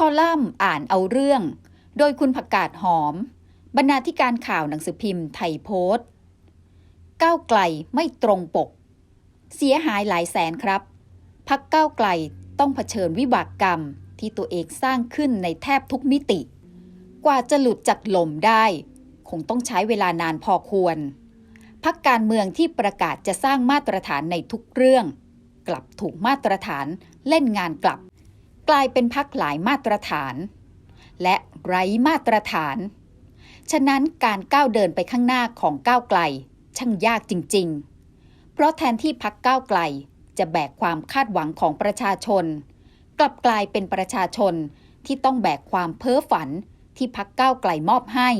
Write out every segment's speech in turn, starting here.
คอลัมน์อ่านเอาเรื่อง โดยคุณผักกาดหอม บรรณาธิการข่าวหนังสือพิมพ์ไทยโพสต์ก้าวไกลไม่ตรงปก เสียหายหลายแสนครับ พักก้าวไกลต้องเผชิญวิบากกรรมที่ตัวเองสร้างขึ้นในแทบทุกมิติ กว่าจะหลุดจากหล่มได้ คงต้องใช้เวลานานพอควร พักการเมืองที่ประกาศจะสร้างมาตรฐานในทุกเรื่อง กลับถูกมาตรฐานเล่นงานกลับ กลายเป็นพักหลายมาตรฐาน และไร้มาตรฐาน ฉะนั้นการก้าวเดินไปข้างหน้าของก้าวไกล ช่างยากจริง ๆ เพราะแทนที่พักก้าวไกลจะแบกความคาดหวังของประชาชน กลับกลายเป็นประชาชนที่ต้องแบกความเพ้อฝันที่พักก้าวไกลมอบให้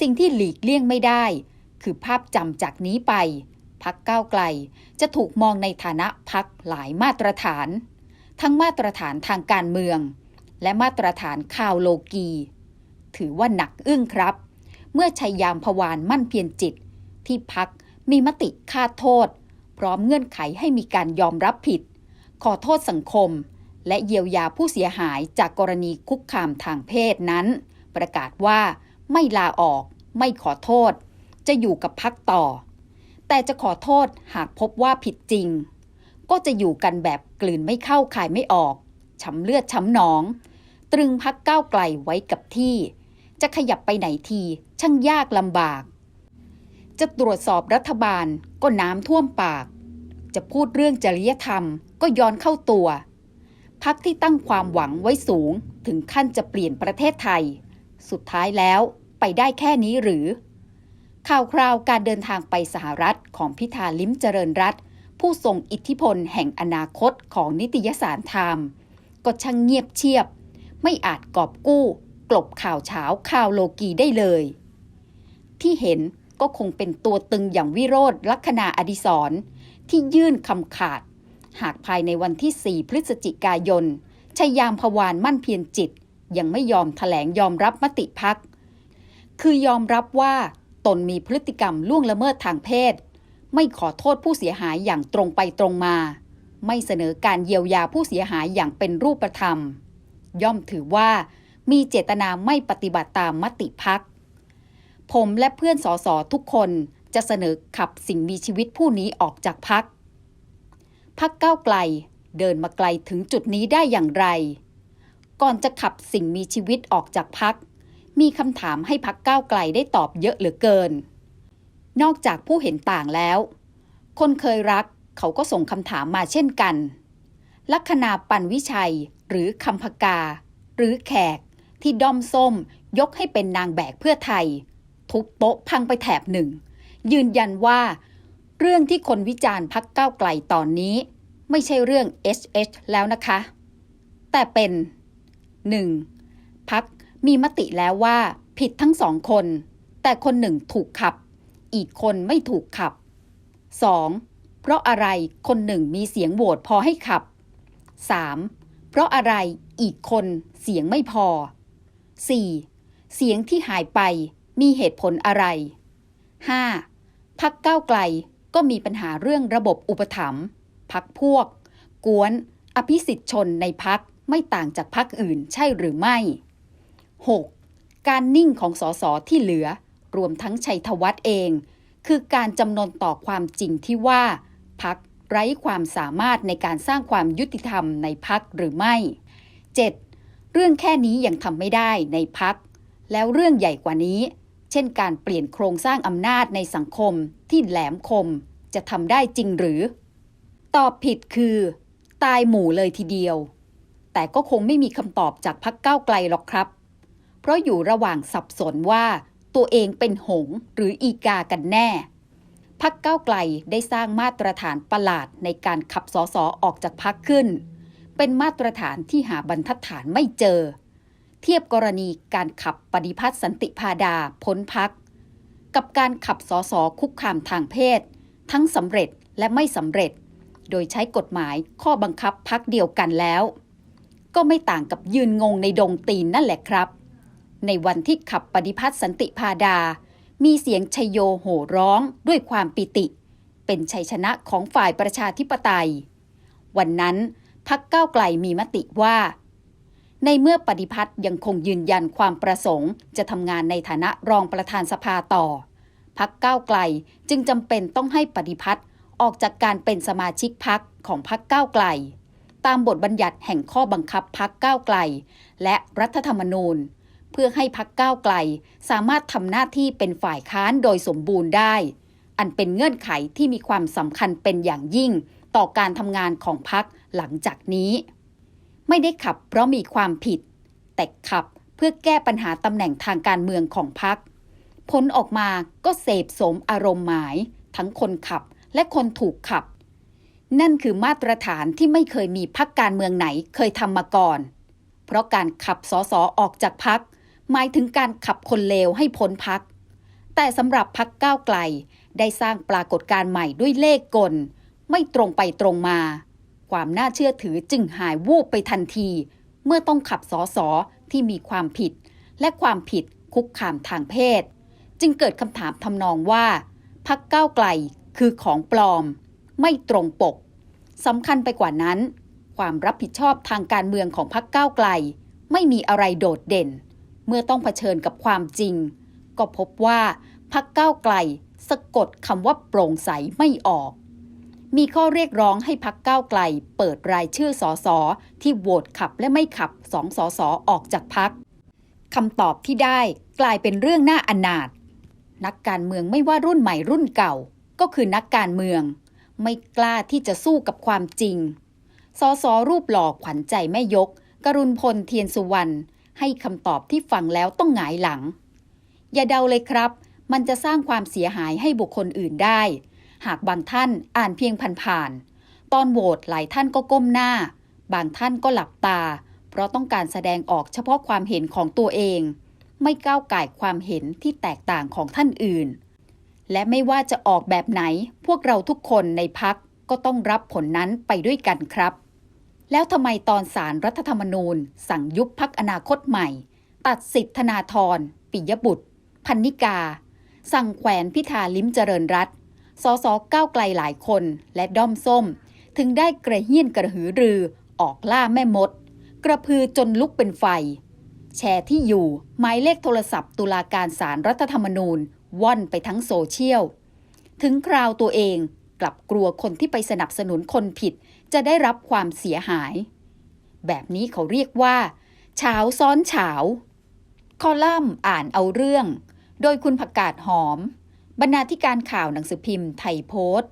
สิ่งที่หลีกเลี่ยงไม่ได้ คือภาพจำจากนี้ไปพักก้าวไกลจะถูกมองในฐานะพักหลายมาตรฐาน ทั้งมาตรฐานทางการเมือง และมาตรฐานข่าวโลกี ถือว่าหนักอึ้งครับ เมื่อชัยยามพวานมั่นเพียรจิต ที่พักมีมติคาโทษ พร้อมเงื่อนไขให้มีการยอมรับผิด ขอโทษสังคม และเยียวยาผู้เสียหายจากกรณีคุกคามทางเพศนั้น ประกาศว่าไม่ลาออก ไม่ขอโทษ จะอยู่กับพักต่อ แต่จะขอโทษหากพบว่าผิดจริง ก็จะอยู่กันแบบกลืนไม่เข้าคายไม่ออกช้ำเลือดช้ำหนอง ตรึงพักก้าวไกลไว้กับที่ จะขยับไปไหนทีช่างยากลำบาก จะตรวจสอบรัฐบาลก็น้ำท่วมปาก จะพูดเรื่องจริยธรรมก็ย้อนเข้าตัว พักที่ตั้งความหวังไว้สูงถึงขั้นจะเปลี่ยนประเทศไทย สุดท้ายแล้วไปได้แค่นี้หรือ ข่าวคราวการเดินทางไปสหรัฐของพิธาลิ้มเจริญรัต ผู้ทรงอิทธิพลแห่งอนาคตของนิตยสารไทม์ก็ช่างเงียบเชียบ ไม่อาจกอบกู้ กลบข่าวเช้าข่าวโลกีได้เลย ที่เห็นก็คงเป็นตัวตึงอย่างวิโรธลัคนาอดิศรที่ยื่นคำขาด หากภายในวันที่ 4 พฤศจิกายนชัยยามพวานมั่นเพียรจิต ยังไม่ยอมถแถลงยอมรับมติพัก คือยอมรับว่าตนมีพฤติกรรมล่วงละเมิดทางเพศ ไม่ขอโทษผู้เสียหายอย่างตรงไปตรงมา ไม่เสนอการเยียวยาผู้เสียหายอย่างเป็นรูปธรรม ย่อมถือว่ามีเจตนาไม่ปฏิบัติตามมติพัก ผมและเพื่อนสสทุกคนจะเสนอขับสิ่งมีชีวิตผู้นี้ออกจากพัก พักก้าวไกลเดินมาไกลถึงจุดนี้ได้อย่างไร ก่อนจะขับสิ่งมีชีวิตออกจากพัก มีคำถามให้พักก้าวไกลได้ตอบเยอะเหลือเกิน นอกจากผู้เห็นต่างแล้ว คนเคยรักเขาก็ส่งคำถามมาเช่นกัน ลัคนาปันวิชัยหรือคำพกา หรือแขกที่ด้อมส้มยกให้เป็นนางแบกเพื่อไทย ทุบโต๊ะพังไปแถบหนึ่ง ยืนยันว่า เรื่องที่คนวิจารณ์พักก้าวไกลตอนนี้ ไม่ใช่เรื่อง HH แล้วนะคะ แต่เป็น 1. พักมีมติแล้วว่าผิดทั้งสองคน แต่คนหนึ่งถูกขับ อีกคนไม่ถูกขับ 2. เพราะอะไรคนหนึ่งมีเสียงโหวตพอให้ขับ 3. เพราะอะไรอีกคนเสียงไม่พอ 4. เสียงที่หายไปมีเหตุผลอะไร 5. พักก้าวไกลก็มีปัญหาเรื่องระบบอุปถัมภ์พักพวก กวน อภิสิทธิชนในพักไม่ต่างจากพักอื่นใช่หรือไม่ 6. การนิ่งของสสที่เหลือ รวมทั้งชัยธวัฒน์เอง คือการจำนนต่อความจริงที่ว่าพักไร้ความสามารถในการสร้างความยุติธรรมในพักหรือไม่ 7. เรื่องแค่นี้ยังทำไม่ได้ในพัก แล้วเรื่องใหญ่กว่านี้ เช่นการเปลี่ยนโครงสร้างอำนาจในสังคมที่แหลมคม จะทำได้จริงหรือ ตอบผิดคือ ตายหมู่เลยทีเดียว แต่ก็คงไม่มีคำตอบจากพักเก้าไกลหรอกครับ เพราะอยู่ระหว่างสับสนว่า ตัวเองเป็นหงหรืออีกากันแน่ พักเก้าไกลได้สร้างมาตรฐานประหลาดในการขับสอสอออกจากพักขึ้น เป็นมาตรฐานที่หาบรรทัดฐานไม่เจอ เทียบกรณีการขับปฏิพัฒน์สันติพาดาพ้นพัก กับการขับสอสอคุกคามทางเพศ ทั้งสำเร็จและไม่สำเร็จ โดยใช้กฎหมายข้อบังคับพักเดียวกันแล้ว ก็ไม่ต่างกับยืนงงในดงตีนนั่นแหละครับ ในวันที่ขับปฏิพัฒน์สันติพาดา มีเสียงชยโยโห่ร้องด้วยความปิติ เป็นชัยชนะของฝ่ายประชาธิปไตย วันนั้นพักก้าวไกลมีมติว่า ในเมื่อปฏิพัฒน์ยังคงยืนยันความประสงค์ จะทำงานในฐานะรองประธานสภาต่อ พักก้าวไกลจึงจำเป็นต้องให้ปฏิพัฒน์ออกจากการเป็นสมาชิกพักของพักก้าวไกล ตามบทบัญญัติแห่งข้อบังคับพักก้าวไกล และรัฐธรรมนูญ เพื่อให้พักก้าวไกล สามารถทำหน้าที่เป็นฝ่ายค้านโดยสมบูรณ์ได้ อันเป็นเงื่อนไขที่มีความสำคัญเป็นอย่างยิ่ง ต่อการทำงานของพักหลังจากนี้ ไม่ได้ขับเพราะมีความผิด แต่ขับเพื่อแก้ปัญหาตำแหน่งทางการเมืองของพักผลออกมาก็เสพสมอารมณ์หมาย ทั้งคนขับและคนถูกขับ นั่นคือมาตรฐานที่ไม่เคยมีพักการเมืองไหนเคยทำมาก่อน เพราะการขับสสออกจากพัก หมายถึงการขับคนเลวให้พ้นพัก แต่สำหรับพักก้าวไกลได้สร้างปรากฏการณ์ใหม่ด้วยเลขกล ไม่ตรงไปตรงมา ความน่าเชื่อถือจึงหายวูบไปทันที เมื่อต้องขับสอสอที่มีความผิด และความผิดคุกคามทางเพศ จึงเกิดคำถามทำนองว่า พักก้าวไกลคือของปลอม ไม่ตรงปกสำคัญไปกว่านั้น ความรับผิดชอบทางการเมืองของพักก้าวไกล ไม่มีอะไรโดดเด่น เมื่อต้องเผชิญกับความจริง ก็พบว่าพักก้าวไกลสะกดคำว่าโปร่งใสไม่ออก มีข้อเรียกร้องให้พักก้าวไกล เปิดรายชื่อสอสอที่โหวตขับและไม่ขับสองสอสอออกจากพักคำตอบที่ได้กลายเป็นเรื่องน่าอนาถนักการเมืองไม่ว่ารุ่นใหม่รุ่นเก่า ก็คือนักการเมือง ไม่กล้าที่จะสู้กับความจริงสอสอรูปหล่อขวัญใจแม่ยก กรุณพลเทียนสุวรรณ ให้คำตอบที่ฟังแล้วต้องหงายหลัง อย่าเดาเลยครับ มันจะสร้างความเสียหายให้บุคคลอื่นได้ หากบางท่านอ่านเพียงผ่านๆตอนโหวตหลายท่านก็ก้มหน้า บางท่านก็หลับตา เพราะต้องการแสดงออกเฉพาะความเห็นของตัวเอง ไม่ก้าวไก่ความเห็นที่แตกต่างของท่านอื่น และไม่ว่าจะออกแบบไหน พวกเราทุกคนในพักก็ต้องรับผลนั้นไปด้วยกันครับ แล้วทำไมตอนสารรัฐธรรมนูญ สั่งยุบพักอนาคตใหม่ ตัดสิทธิธนาธรปิยบุตร พันนิกา สั่งแขวนพิธาลิ้มเจริญรัตน์สสก้าวไกลหลายคนและด้อมส้ม ถึงได้กระเฮี้ยนกระหือรือออกล่าแม่มด กระพือจนลุกเป็นไฟ แชร์ที่อยู่หมายเลขโทรศัพท์ตุลาการสารรัฐธรรมนูญว่อนไปทั้งโซเชียล ถึงคราวตัวเองกลับกลัวคนที่ไปสนับสนุนคนผิด จะได้รับความเสียหาย แบบนี้เขาเรียกว่าเฉาซ้อนเฉาคอลัมน์อ่านเอาเรื่อง โดยคุณผักกาดหอม บรรณาธิการข่าวหนังสือพิมพ์ไทยโพสต์